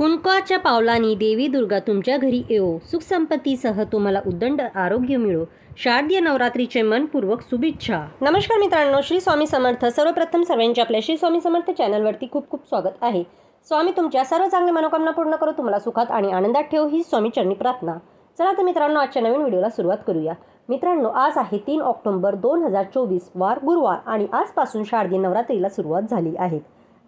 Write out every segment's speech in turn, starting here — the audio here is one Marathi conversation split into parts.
कुंकाच्या पावलांनी देवी दुर्गा तुमच्या घरी येवो सुखसंपत्तीसह तुम्हाला उदंड आरोग्य मिळो. शारदीय नवरात्रीचे मनपूर्वक शुभेच्छा. नमस्कार मित्रांनो श्री स्वामी समर्थ. सर्वप्रथम सर्वांचे आपल्या श्री स्वामी समर्थ चॅनलवरती खूप खूप स्वागत आहे. स्वामी तुमच्या सर्व चांगल्या मनोकामना पूर्ण करो. तुम्हाला सुखात आणि आनंदात ठेव ही स्वामी चरणी प्रार्थना. चला तर मित्रांनो आजच्या नवीन व्हिडिओला सुरुवात करूया. मित्रांनो आज आहे तीन ऑक्टोबर दोन हजार चोवीस वार गुरुवार आणि आजपासून शारदीय नवरात्रीला सुरुवात झाली आहे.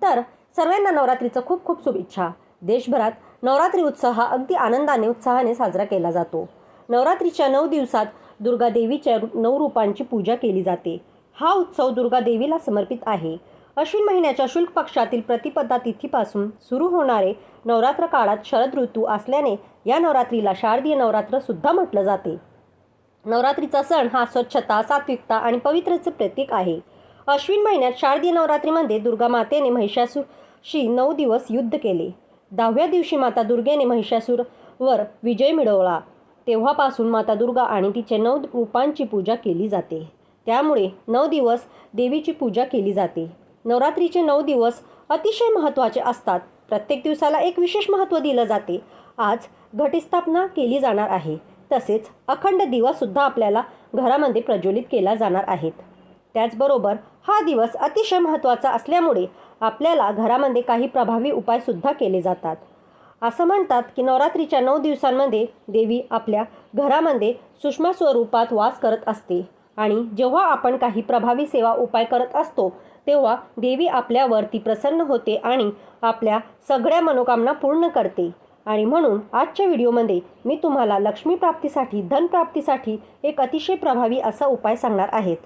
तर सर्वांना नवरात्रीचं खूप खूप शुभेच्छा. देशभरात नवरात्री उत्सव हा अगदी आनंदाने उत्साहाने साजरा केला जातो. नवरात्रीच्या नऊ दिवसात दुर्गा देवीच्या रु- नऊ रूपांची पूजा केली जाते. हा उत्सव दुर्गा देवीला समर्पित आहे. अश्विन महिन्याच्या शुल्क पक्षातील प्रतिपदा तिथीपासून सुरू होणारे नवरात्र काळात शरद ऋतू असल्याने या नवरात्रीला शारदीय नवरात्र सुद्धा म्हटलं जाते. नवरात्रीचा सण हा स्वच्छता सात्विकता आणि पवित्रचे प्रतीक आहे. अश्विन महिन्यात शारदीय नवरात्रीमध्ये दुर्गा मातेने महिषासुरशी नऊ दिवस युद्ध केले. दहाव्या दिवशी माता दुर्गेने महिषासूरवर विजय मिळवला. तेव्हापासून माता दुर्गा आणि तिचे नऊ रूपांची पूजा केली जाते. त्यामुळे नऊ दिवस देवीची पूजा केली जाते. नवरात्रीचे नऊ दिवस अतिशय महत्त्वाचे असतात. प्रत्येक दिवसाला एक विशेष महत्त्व दिलं जाते. आज घटस्थापना केली जाणार आहे. तसेच अखंड दिवासुद्धा आपल्याला घरामध्ये प्रज्वलित केला जाणार आहेत. त्याचबरोबर हा दिवस अतिशय महत्त्वाचा असल्यामुळे आपल्याला घरामध्ये काही प्रभावी उपायसुद्धा केले जातात. असं म्हणतात की नवरात्रीच्या नऊ दिवसांमध्ये देवी आपल्या घरामध्ये सूक्ष्म स्वरूपात वास करत असते आणि जेव्हा आपण काही प्रभावी सेवा उपाय करत असतो तेव्हा देवी आपल्यावरती प्रसन्न होते आणि आपल्या सगळ्या मनोकामना पूर्ण करते. आणि म्हणून आजच्या व्हिडिओमध्ये मी तुम्हाला लक्ष्मी प्राप्तीसाठी धन प्राप्तीसाठी एक अतिशय प्रभावी असा उपाय सांगणार आहेत.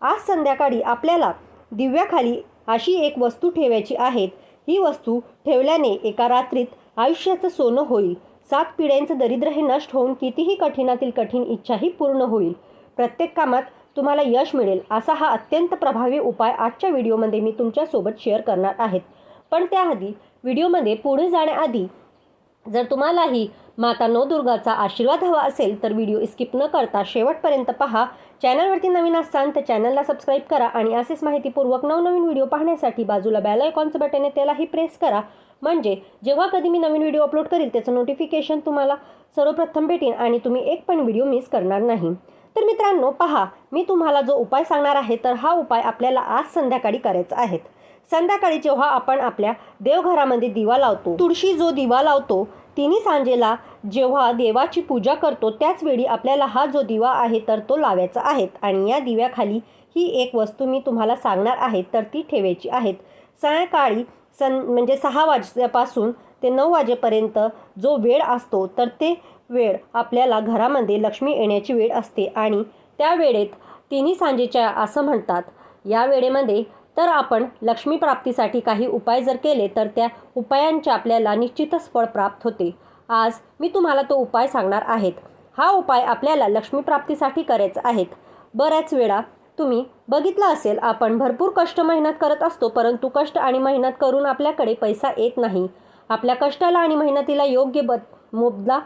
आज संध्याकाळी आपल्याला दिव्याखाली अशी एक वस्तू ठेवायची आहेत ही वस्तू ठेवल्याने एका रात्रीत आयुष्याचं सोनं होईल. सात पिढ्यांचं दरिद्र हे नष्ट होऊन कितीही कठीणातील कठीण इच्छाही पूर्ण होईल. प्रत्येक कामात तुम्हाला यश मिळेल असा हा अत्यंत प्रभावी उपाय आजच्या व्हिडिओमध्ये मी तुमच्यासोबत शेअर करणार आहेत. पण त्याआधी व्हिडिओमध्ये पुढे जाण्याआधी जर तुम्हालाही माता नवदुर्गाचा आशीर्वाद हवा असेल तर व्हिडिओ स्किप न करता शेवटपर्यंत पहा. चॅनलवरती नवीन असाल तर चॅनलला सबस्क्राईब करा आणि असेच माहितीपूर्वक नवनवीन व्हिडिओ पाहण्यासाठी बाजूला बॅल आयकॉनचं बटन आहे त्यालाही प्रेस करा. म्हणजे जेव्हा कधी मी नवीन व्हिडिओ अपलोड करील त्याचं नोटिफिकेशन तुम्हाला सर्वप्रथम भेटेल आणि तुम्ही एक पण व्हिडिओ मिस करणार नाही. तर मित्रांनो पहा मी तुम्हाला जो उपाय सांगणार आहे तर हा उपाय आपल्याला आज संध्याकाळी करायचा आहे. संध्याकाळी जेव्हा आपण आपल्या देवघरामध्ये दिवा लावतो तुळशी जो दिवा लावतो तिन्ही सांजेला जेव्हा देवाची पूजा करतो त्याच वेळी आपल्याला हा जो दिवा आहे तर तो लावायचा आहे. आणि या दिव्याखाली ही एक वस्तू मी तुम्हाला सांगणार आहे तर ती ठेवायची आहेत सायंकाळी सं म्हणजे सहा वाजल्यापासून ते नऊ वाजेपर्यंत जो वेळ असतो तर ते वेळ आपल्याला घरामध्ये लक्ष्मी येण्याची वेळ असते. आणि त्या वेळेत तिन्ही सांजेच्या असं म्हणतात या वेळेमध्ये तर आपण लक्ष्मी प्राप्तीसाठी काही उपाय जर केले तर त्या उपायांचे आपल्याला निश्चितच फळ प्राप्त होते. आज मी तुम्हाला तो उपाय सांगणार आहेत. हा उपाय आपल्याला लक्ष्मी प्राप्तीसाठी करायचा आहेत. बऱ्याच वेळा तुम्ही बघितलं असेल आपण भरपूर कष्ट मेहनत करत असतो परंतु कष्ट आणि मेहनत करून आपल्याकडे पैसा येत नाही. आपल्या कष्टाला आणि मेहनतीला योग्य ब मोबदला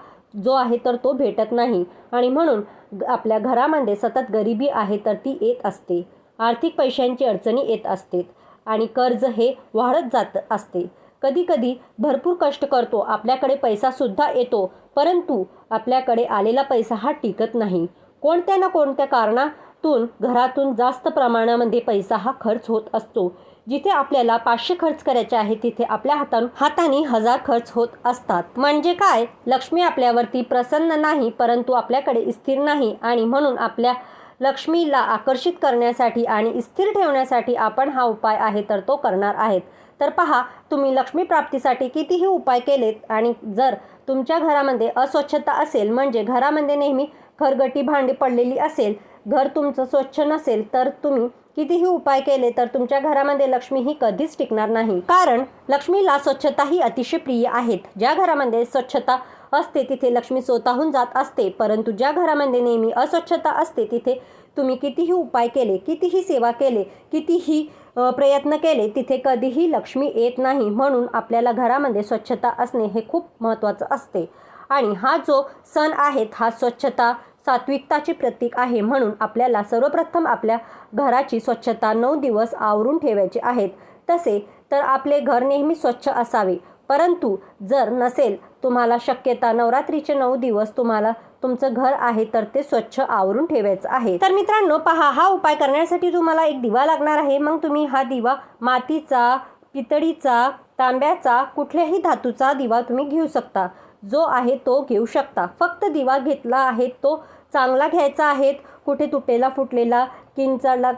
जो आहे तर तो भेटत नाही. आणि म्हणून ग- आपल्या घरामध्ये सतत गरिबी आहे तर ती येत असते. आर्थिक पैशांची अडचणी येत असते आणि कर्ज हे वाढत जात असते. कधीकधी भरपूर कष्ट करतो आपल्याकडे पैसासुद्धा येतो परंतु आपल्याकडे आलेला पैसा हा टिकत नाही. कोणत्या ना कोणत्या कारणातून घरातून जास्त प्रमाणामध्ये पैसा हा खर्च होत असतो. जिथे आपल्याला पाचशे खर्च करायचे आहे तिथे आपल्या हातान हाताने हजार खर्च होत असतात. म्हणजे काय? लक्ष्मी आपल्यावरती प्रसन्न नाही परंतु आपल्याकडे स्थिर नाही आणि म्हणून आपल्या लक्ष्मीला आकर्षित करण्यासाठी आणि स्थिर ठेवण्यासाठी आपण हा उपाय आहे तर तो करणार आहेत. तर पहा तुम्ही लक्ष्मी प्राप्तीसाठी कितीही उपाय केलेत आणि जर तुमच्या घरामध्ये अस्वच्छता असेल म्हणजे घरामध्ये नेहमी खरगटी भांडी पडलेली असेल घर तुमचं स्वच्छ नसेल तर तुम्ही कितीही उपाय केले तर तुमच्या घरामध्ये लक्ष्मी ही कधीच टिकणार नाही. कारण लक्ष्मीला स्वच्छता ही अतिशय प्रिय आहेत. ज्या घरामध्ये स्वच्छता असते तिथे लक्ष्मी स्वतःहून जात असते. परंतु ज्या घरामध्ये नेहमी अस्वच्छता असते तिथे तुम्ही कितीही उपाय केले कितीही सेवा केले कितीही प्रयत्न केले तिथे कधीही लक्ष्मी येत नाही. म्हणून आपल्याला घरामध्ये स्वच्छता असणे हे खूप महत्त्वाचं असते. आणि हा जो सण आहे हा स्वच्छता सात्विकताचे प्रतीक आहे. म्हणून आपल्याला सर्वप्रथम आपल्या घराची स्वच्छता नऊ दिवस आवरून ठेवायची आहेत. तसे तर आपले घर नेहमी स्वच्छ असावे. परंतु जर नसेल तुम्हाला शक्यता नवरात्रीचे नऊ दिवस तुम्हाला तुमचं घर आहे तर ते स्वच्छ आवरून ठेवायचं आहे. तर मित्रांनो पहा हा उपाय करण्यासाठी तुम्हाला एक दिवा लागणार आहे. मग तुम्ही हा दिवा मातीचा पितळीचा तांब्याचा कुठल्याही धातूचा दिवा तुम्ही घेऊ शकता. जो आहे तो घेऊ शकता. फक्त दिवा घेतला आहे तो चांगला घ्यायचा आहे. कुठे तुटलेला फुटलेला किंचाळला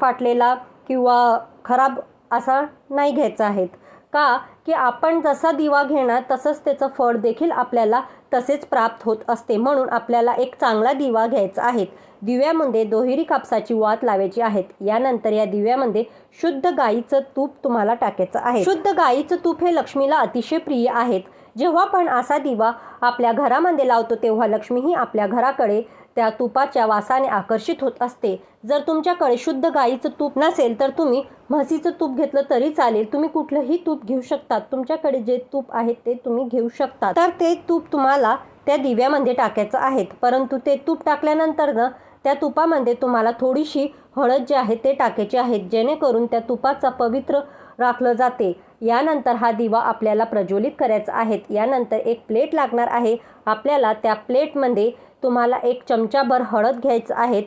फाटलेला किंवा खराब असा नाही घ्यायचा आहेत का की आपण जसा दिवा घेणार तसंच त्याचं फळ देखील आपल्याला तसेच प्राप्त होत असते. म्हणून आपल्याला एक चांगला दिवा घ्यायचा आहे. दिव्यामध्ये दोहेरी कापसाची वात लावायची आहेत यानंतर या दिव्यामध्ये शुद्ध गाईचं तूप तुम्हाला टाकायचं आहे. शुद्ध गाईचं तूप हे लक्ष्मीला अतिशय प्रिय आहेत. जेव्हा पण असा दिवा आपल्या घरामध्ये लावतो तेव्हा लक्ष्मीही आपल्या घराकडे त्या तुपाच्या वासाने आकर्षित होत असते. जर तुमच्याकडे शुद्ध गाईचं तूप नसेल तर तुम्ही म्हशीचं तूप घेतलं तरी चालेल. तुम्ही कुठलंही तूप घेऊ शकतात. तुमच्याकडे जे तूप आहे ते तुम्ही घेऊ शकता तर ते तूप तुम्हाला त्या दिव्यामध्ये टाकायचं आहे परंतु ते तूप टाकल्यानंतर ना त्या तुपामध्ये तुम्हाला थोडीशी हळद जी आहे ते टाकायची आहेत जेणेकरून त्या तुपाचा पवित्र राखलं जाते. यानंतर हा दिवा आपल्याला प्रज्वलित करायचा आहे. यानंतर एक प्लेट लागणार आहे. आपल्याला त्या प्लेटमध्ये तुम्हाला एक चमचाभर हळद घ्यायचं आहेत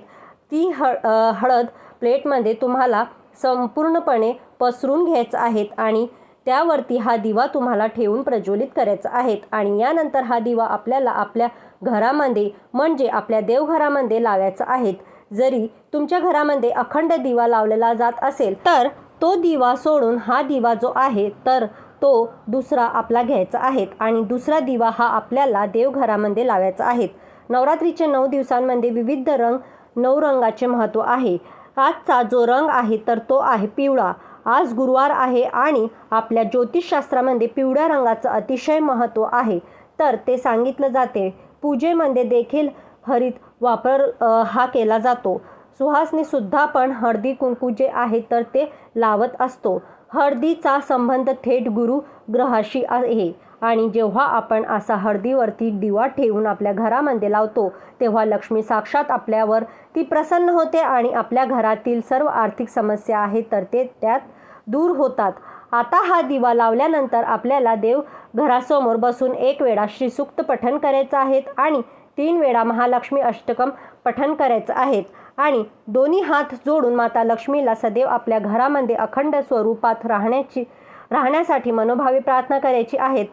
ती हळ हळद प्लेटमध्ये तुम्हाला संपूर्णपणे पसरून घ्यायचं आहेत आणि त्यावरती हा दिवा तुम्हाला ठेवून प्रज्वलित करायचा आहे आणि यानंतर हा दिवा आपल्याला आपल्या घरामध्ये म्हणजे आपल्या देवघरामध्ये लावायचा आहे. जरी तुमच्या घरामध्ये अखंड दिवा लावलेला जात असेल तर तो दिवा सोडून हा दिवा जो आहे तर तो दुसरा आपला घ्यायचा आहे आणि दुसरा दिवा हा आपल्याला देवघरामध्ये लावायचा आहे. नवरात्रीचे नऊ दिवसांमध्ये विविध रंग नऊ रंगाचे महत्त्व आहे. आजचा जो रंग आहे तर तो आहे पिवळा. आज गुरुवार आहे आणि आपल्या ज्योतिषशास्त्रामध्ये पिवळ्या रंगाचं अतिशय महत्त्व आहे. तर ते सांगितलं जाते. पूजेमध्ये देखील हरित वापर हा केला जातो. सुहासनीसुद्धा पण हळदी कुंकू जे आहे तर ते लावत असतो. हळदीचा संबंध थेट गुरु ग्रहाशी आहे. आणि जेव्हा आपण असा हळदीवरती दिवा ठेवून आपल्या घरामध्ये लावतो तेव्हा लक्ष्मी साक्षात आपल्यावर ती प्रसन्न होते आणि आपल्या घरातील सर्व आर्थिक समस्या आहेत तर ते त्यात दूर होतात. आता हा दिवा लावल्यानंतर आपल्याला देव घरासमोर बसून एक वेळा श्रीसूक्त पठण करायचं आहेत आणि तीन वेळा महालक्ष्मी अष्टकम पठण करायचं आहेत आणि दोन्ही हात जोडून माता लक्ष्मीला सदैव आपल्या घरामध्ये अखंड स्वरूपात राहण्याची राहण्यासाठी मनोभावी प्रार्थना करायची आहेत.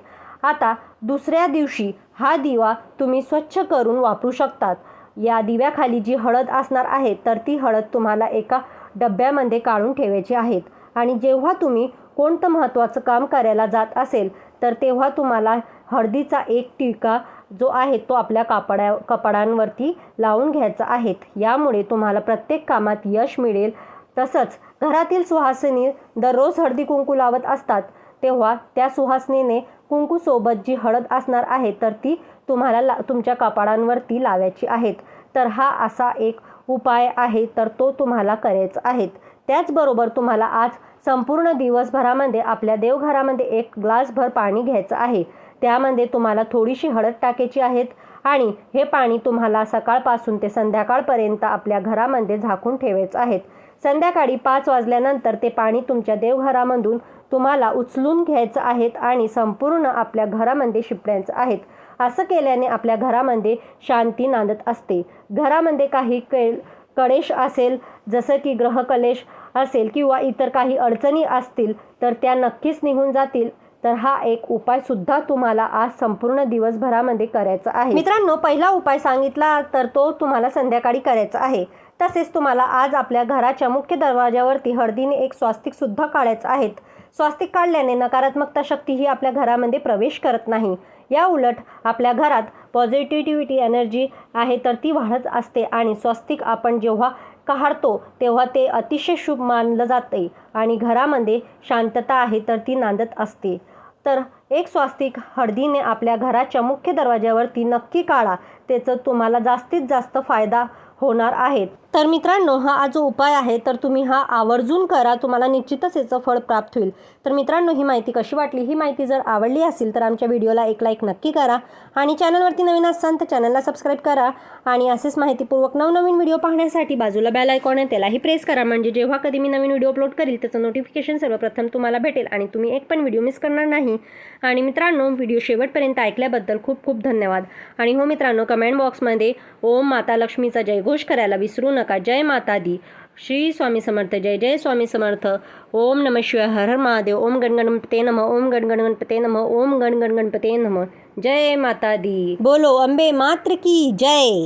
आता दुसऱ्या दिवशी हा दिवा तुम्ही स्वच्छ करून वापरू शकतात. या दिव्याखाली जी हळद असणार आहे तर ती हळद तुम्हाला एका डब्यामध्ये काढून ठेवायची आहेत. आणि जेव्हा तुम्ही कोणतं महत्त्वाचं काम करायला जात असेल तर तेव्हा तुम्हाला हळदीचा एक टिका जो आहे तो आपल्या कापड्या कपाडांवरती लावून घ्यायचा आहेत. यामुळे तुम्हाला प्रत्येक कामात यश मिळेल. तसंच घरातील सुहासिनी दररोज हळदी कुंकू लावत असतात. तेव्हा त्या सुहासनीने कुंकूसोबत जी हळद असणार आहे तर ती तुम्हाला ला तुमच्या कपाडांवरती लावायची आहेत. तर हा असा एक उपाय आहे तर तो तुम्हाला करायचा आहेत त्याचबरोबर तुम्हाला आज संपूर्ण दिवसभरामध्ये आपल्या देवघरामध्ये एक ग्लासभर पाणी घ्यायचं आहे. त्यामध्ये तुम्हाला थोडीशी हळद टाकायची आहेत आणि हे पाणी तुम्हाला सकाळपासून ते संध्याकाळपर्यंत आपल्या घरामध्ये झाकून ठेवायचं आहेत. संध्याकाळी पाच वाजल्यानंतर ते पाणी तुमच्या देवघरामधून तुम्हाला उचलून घ्यायचं आहेत आणि संपूर्ण आपल्या घरामध्ये शिपडायचं आहेत. असं केल्याने आपल्या घरामध्ये शांती नांदत असते. घरामध्ये काही कैल कळेश असेल जसं की ग्रहकलेश असेल किंवा इतर काही अडचणी असतील तर त्या नक्कीच निघून जातील. तर हा एक उपाय सुद्धा तुम्हाला आज संपूर्ण दिवसभरामध्ये करायचा आहे. मित्रांनो पहिला उपाय सांगितला तर तो तुम्हाला संध्याकाळी करायचा आहे. तसेच तुम्हाला आज आपल्या घराच्या मुख्य दरवाजावरती हळदीने एक स्वास्तिक सुद्धा काढायचं आहेत स्वास्तिक काढल्याने नकारात्मकता शक्ती ही आपल्या घरामध्ये प्रवेश करत नाही. या उलट आपल्या घरात पॉझिटिव्हिटी एनर्जी आहे तर ती वाढत असते आणि स्वस्तिक आपण जेव्हा काढतो तेव्हा ते अतिशय शुभ मानलं जाते आणि घरामध्ये शांतता आहे तर ती नांदत असते. तर एक स्वास्तिक हळदीने आपल्या घराच्या मुख्य दरवाज्यावरती नक्की काढा. त्याचं तुम्हाला जास्तीत जास्त फायदा होणार आहेत तर मित्रांनो हा जो उपाय आहे तर तुम्ही हा आवर्जून करा. तुम्हाला निश्चितच याचं फळ प्राप्त होईल. तर मित्रांनो ही माहिती कशी वाटली? ही माहिती जर आवडली असेल तर आमच्या व्हिडिओला एक लाईक नक्की करा आणि चॅनलवरती नवीन असाल तर चॅनलला सबस्क्राईब करा आणि असेच माहितीपूर्वक नवनवीन व्हिडिओ पाहण्यासाठी बाजूला बेल आयकॉन आहे त्यालाही प्रेस करा. म्हणजे जेव्हा कधी मी नवीन व्हिडिओ अपलोड करील त्याचं नोटिफिकेशन सर्वप्रथम तुम्हाला भेटेल आणि तुम्ही एक पण व्हिडिओ मिस करणार नाही. आणि मित्रांनो व्हिडिओ शेवटपर्यंत ऐकल्याबद्दल खूप खूप धन्यवाद. आणि हो मित्रांनो कमेंट बॉक्समध्ये ओम माता लक्ष्मीचा जयघोष करायला विसरू नका. जय माता दी। श्री स्वामी समर्थ जय जय स्वामी समर्थ। ओम नम शिवाय हर हर महादेव। ओम गण गणपते नम ओम गण गण गणपते नम ओम गण गण गणपते नम। जय माता दी। बोलो अंबे मात्र की जय।